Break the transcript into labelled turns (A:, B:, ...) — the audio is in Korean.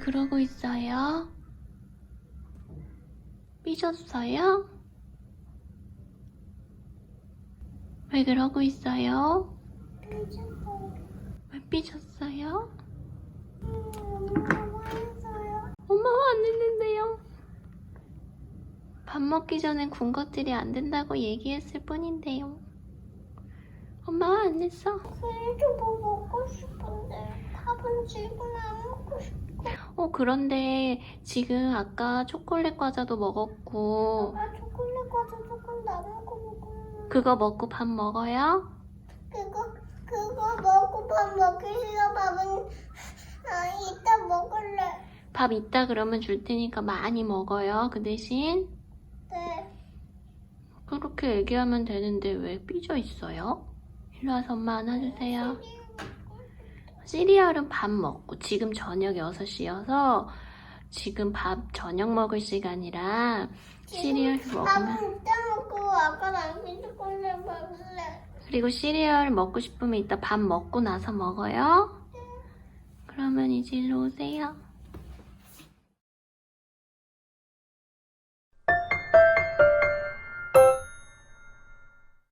A: 그러고 있어요? 삐졌어요? 왜 그러고 있어요? 왜 삐졌어요? 엄마 안 했는데요. 밥 먹기 전엔 군것질이 안 된다고 얘기했을 뿐인데요. 엄마가 안 했어.
B: 그래도 뭐 먹고 싶은데 밥은 지금 안 먹고 싶어.
A: 어, 그런데 지금 아까 초콜릿 과자도 먹었고,
B: 나 초콜릿 과자 조금 남은 거 먹으면
A: 그거 먹고 밥 먹어요?
B: 그거 그거 먹고 밥 먹기 싫어 밥은 아 이따 먹을래.
A: 밥 이따 그러면 줄 테니까 많이 먹어요. 그 대신
B: 네.
A: 그렇게 얘기하면 되는데 왜 삐져 있어요? 일로 와서 엄마 안아주세요. 시리얼은 밥 먹고 지금 저녁 6시여서 지금 밥 저녁 먹을 시간이라 시리얼 먹으면
B: 밥은 먹고 아까 남긴 초콜릿 먹을래.
A: 그리고 시리얼 먹고 싶으면 이따 밥 먹고 나서 먹어요. 그러면 이제 일로 오세요.